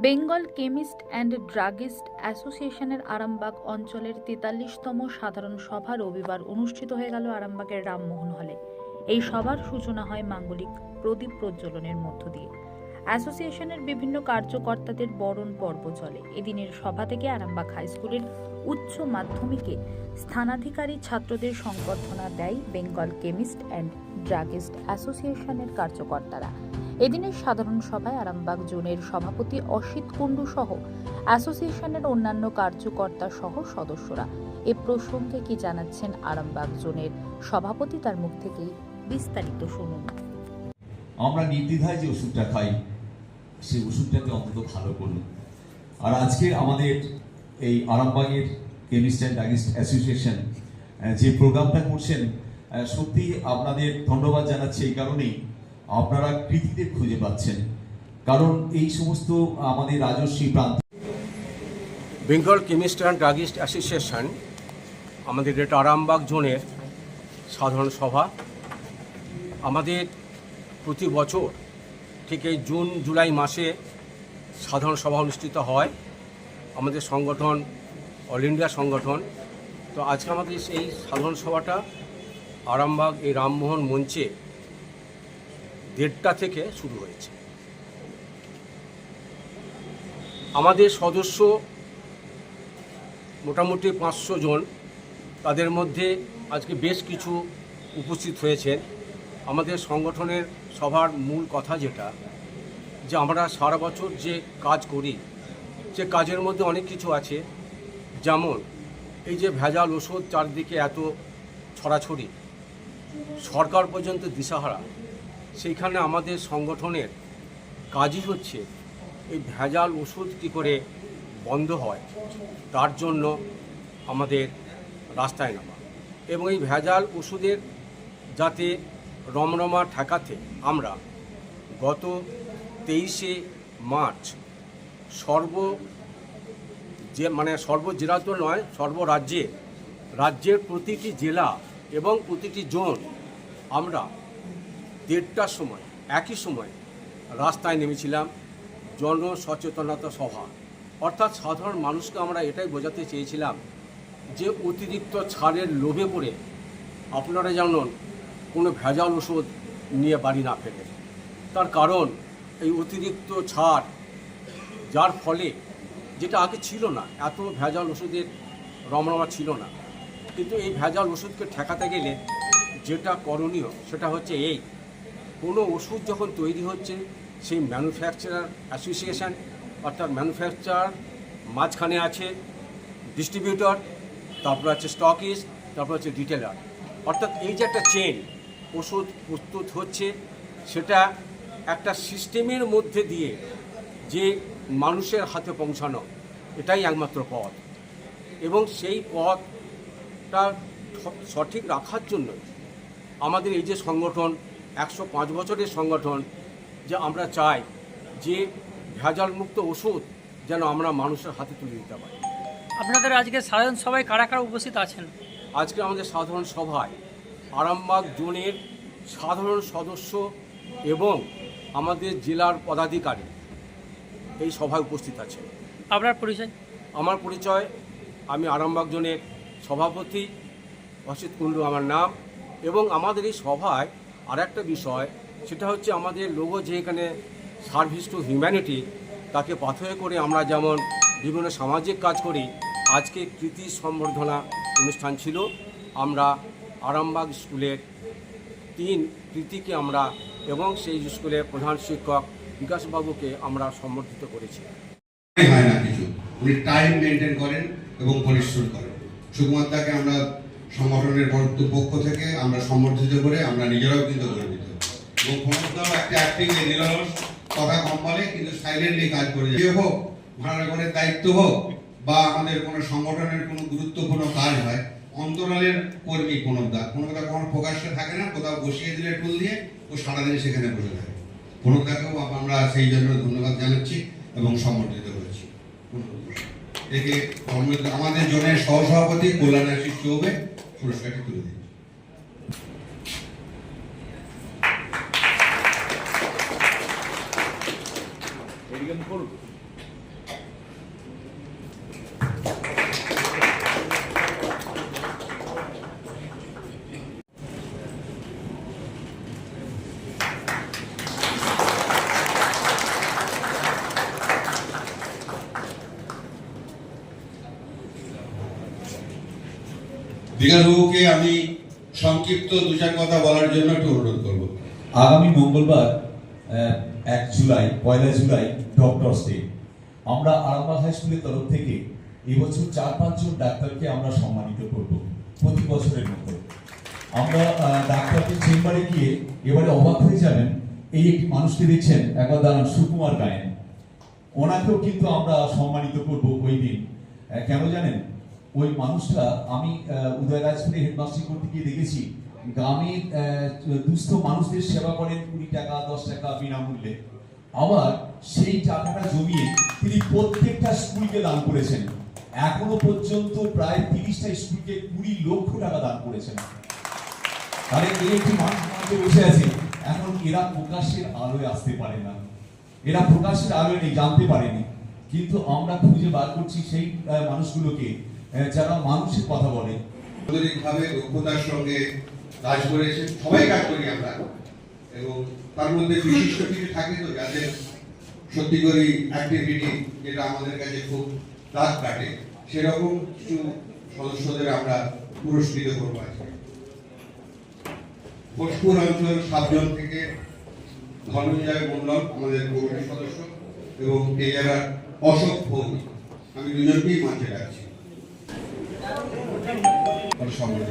Bengal chemist and druggist অ্যাসোসিয়েশনের আরামবাগ অঞ্চলের তেতাল্লিশতম সাধারণ সভা রবিবার অনুষ্ঠিত হয়ে গেল আরামবাগের রামমোহন হলে। এই সভার সূচনা হয় মাঙ্গলিক প্রদীপ প্রজ্বলনের মধ্য দিয়ে। অ্যাসোসিয়েশনের বিভিন্ন কার্যকর্তাদের বরণ পর্ব চলে। এদিনের সভা থেকে আরামবাগ হাইস্কুলের উচ্চ মাধ্যমিকে স্থানাধিকারী ছাত্রদের সংবর্ধনা দেয় বেঙ্গল কেমিস্ট অ্যান্ড ড্রাগিস্ট অ্যাসোসিয়েশনের কার্যকর্তারা। এদিনের সাধারণ সভায় আরামবাগ জোনের সভাপতি অসিত কুণ্ডু সহ অ্যাসোসিয়েশনের অন্যান্য কার্যকর্তা সহ সদস্যরা। এ প্রসঙ্গে কি জানাচ্ছেন আরামবাগ জোনের সভাপতি তার মুখ থেকেই বিস্তারিত শুনুন। আমরা নির্দ্বিধায় যে ওষুধটা খাই, সেই ওষুধটাকে অন্তত ভালো করুন আর আজকে আমাদের এই আরামবাগের কেমিস্ট অ্যান্ড ডাইগিস্ট অ্যাসোসিয়েশন যে প্রোগ্রামটা করছেন সত্যি আপনাদের ধন্যবাদ জানাচ্ছি এই কারণেই। আপনারা কৃতিতে খুঁজে পাচ্ছেন। কারণ এই সমস্ত আমাদের রাজস্বী প্রান্ত Bengal chemist and druggist association, আমাদের এটা আরামবাগ জোনের সাধারণ সভা, আমাদের প্রতি বছর এই জুন, জুলাই মাসে সাধারণ সভা অনুষ্ঠিত হয়। আমাদের সংগঠন, অল ইন্ডিয়া সংগঠন। তো আজকে আমাদের এই সাধারণ সভাটা আরামবাগ এই রামমোহন মঞ্চে দেড়টা থেকে শুরু হয়েছে। আমাদের সদস্য মোটামুটি পাঁচশো জন, তাদের মধ্যে আজকে বেশ কিছু উপস্থিত হয়েছেন। আমাদের সংগঠনের সবার মূল কথা যেটা, যে আমরা সারা বছর যে কাজ করি, সে কাজের মধ্যে অনেক কিছু আছে। যেমন, এই যে ভেজাল ওষুধ চারদিকে এত ছড়াছড়ি, সরকার পর্যন্ত দিশাহারা সেইখানে আমাদের সংগঠনের কাজই হচ্ছে এই ভেজাল ওষুধ কী করে বন্ধ হয়, তার জন্য আমাদের রাস্তায় নামা। এবং এই ভেজাল ওষুধের যাতে রমরমা ঠেকাতে আমরা গত তেইশে মার্চ সর্ব যে মানে সর্ব জেলা তো নয় সর্বরাজ্যে রাজ্যের প্রতিটি জেলা এবং প্রতিটি জোন আমরা দেড়টার সময়, একই সময় রাস্তায় নেমেছিলাম, জনসচেতনতা সভা। অর্থাৎ সাধারণ মানুষকে আমরা এটাই বোঝাতে চেয়েছিলাম যে অতিরিক্ত ছাড়ের লোভে পড়ে আপনারা জানুন কোনো ভেজাল ওষুধ নিয়ে বাড়ি না ফেলে তার কারণ, এই অতিরিক্ত ছাড়, যার ফলে যেটা আগে ছিল না, এত ভেজাল ওষুধের রমরমা ছিল না। কিন্তু এই ভেজাল ওষুধকে ঠেকাতে গেলে যেটা করণীয় সেটা হচ্ছে এই কোনো ওষুধ যখন তৈরি হচ্ছে, সেই ম্যানুফ্যাকচারার অ্যাসোসিয়েশন অর্থাৎ ম্যানুফ্যাকচার মাঝখানে আছে ডিস্ট্রিবিউটর তারপর আছে স্টকিস্ট তারপর হচ্ছে রিটেলার অর্থাৎ এই যে একটা চেন ওষুধ প্রস্তুত হচ্ছে, সেটা একটা সিস্টেমের মধ্যে দিয়ে যে মানুষের হাতে পৌঁছানো, এটাই একমাত্র পথ। এবং সেই পথটা সঠিক রাখার জন্য আমাদের এই যে সংগঠন একশো পাঁচ বছরের সংগঠন যে আমরা চাই যে ভেজাল মুক্ত ওষুধ যেন আমরা মানুষের হাতে তুলে দিতে পারি। আপনাদের আজকে সাধারণ সভায় কারা কারা উপস্থিত আছেন? আজকে আমাদের সাধারণ সভায় আরামবাগ জোনের সাধারণ সদস্য এবং আমাদের জেলার পদাধিকারী এই সভায় উপস্থিত আছেন। আপনার পরিচয়? আমার পরিচয় আমি আরামবাগ জোনের সভাপতি অসিত কুণ্ডু আমার নাম এবং আমাদের এই সভায় আর একটা বিষয়, সেটা হচ্ছে আমাদের লোগো যে এখানে সার্ভিস টু হিউম্যানিটি তাকে পাথরে করে আমরা যেমন বিভিন্ন সামাজিক কাজ করি, আজকে কৃতি সম্বর্ধনা অনুষ্ঠান ছিল। আমরা আরামবাগ স্কুলের তিন কৃতিকে আমরা এবং সেই স্কুলের প্রধান শিক্ষক বিকাশবাবুকে আমরা সম্বর্ধিত করেছি। হয় না কিছু। উনি টাইম মেনটেন করেন এবং পরিশ্রম করেন। সুকুমার দাকে আমরা সংগঠনের পক্ষ থেকে আমরা সম্বর্ধিত করে আমরা নিজেরাও কিন্তু গর্বিত। এবং ক্ষমতাও একটা অ্যাক্টিং নিরলস কথা কম বলে কিন্তু সাইলেন্টলি কাজ করে যে হোক, ভাড়াঘরের দায়িত্ব হোক, বা আমাদের কোনো সংগঠনের কোনো গুরুত্বপূর্ণ কাজ হয়, অন্তরালের কর্মী প্রণবদা প্রণবদা কখনো প্রকাশ্যে থাকে না, কোথাও বসিয়ে দিলে টুল দিয়ে ও সারাদিন সেখানে বসে থাকে। প্রণবদাকেও আমরা সেই জন্য ধন্যবাদ জানাচ্ছি এবং সমর্থিত করেছি। একে আমাদের জনের সহসভাপতি কল্যাণ আশিস চৌবে। পুরস্কারটি তুলে দিন। বিকাশবাবুকে আমি সংক্ষিপ্ত দু কথা বলার জন্য একটু অনুরোধ করব। আগামী মঙ্গলবার এক জুলাই, পয়লা জুলাই ডক্টরস ডে আমরা আরামবাগ হাই স্কুলের তরফ থেকে এবছর চার পাঁচজন ডাক্তারকে আমরা সম্মানিত করব প্রতি বছরের মতো। আমরা ডাক্তারদের চেম্বারে গিয়ে এবারে অবাক হয়ে যাবেন। এই একটি মানুষকে দেখছেন একবার দাঁড়ান সুকুমার গায়েন। ওনাকেও কিন্তু আমরা সম্মানিত করব ওই দিন। কেন জানেন? ওই মানুষটা আমি আহ, উদয়রাজপুরে হেডমাস্টার করতে গিয়ে দেখেছি গ্রামের দুস্থ মানুষদের সেবা করেন কুড়ি টাকা দশ টাকা বিনামূল্যে। আবার সেই টাকাটা জমিয়ে তিনি প্রত্যেকটা স্কুলকে দান করেছেন। এখনও পর্যন্ত প্রায় তিরিশটা স্কুলকে কুড়ি লক্ষ টাকা দান করেছেন। তাহলে একটি মানুষ বসে আছে। এখন এরা প্রকাশের আলোয় আসতে পারে না। এরা প্রকাশের আলোয় নেই জানতে পারেনি। কিন্তু আমরা খুঁজে বার করছি সেই মানুষগুলোকে। যারা মানুষের কথা বলে। আন্তরিকভাবে দক্ষতার সঙ্গে কাজ করেছেন সবাই কাজ করি আমরা। এবং তার মধ্যে বিশিষ্ট কিছু থাকে তো যাদের সত্যি করে অ্যাক্টিভিটি যেটা আমাদের কাছে খুব দাগ কাটে, সেরকম কিছু সদস্যদের আমরা পুরস্কৃত করব আজকে। ভোজপুর অঞ্চল সাতজন থেকে ধনঞ্জয় মন্ডল আমাদের কমিটির সদস্য এবং এই জায়গার অশোক আমি দুজনকেই মাঝে রাখছি তাহলে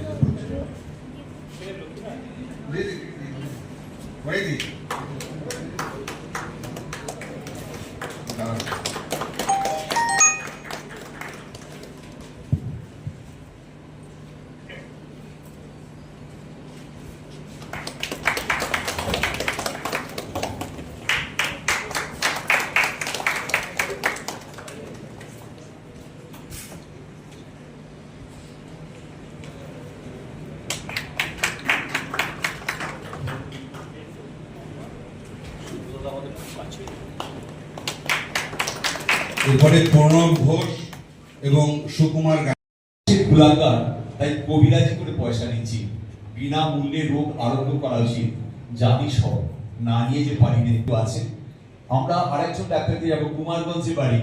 সম্মানিত এরপরে প্রণব ঘোষ এবং সুকুমার গা- সে তাই কবিরাজি করে পয়সা নিচ্ছি। বিনামূল্যে রোগ আরোগ্য করা উচিত। জাতি সব, না নিয়ে যে পারি আছে? আমরা আরেকজন ডাক্তারকে যাব, কুমারগঞ্জে বাড়ি।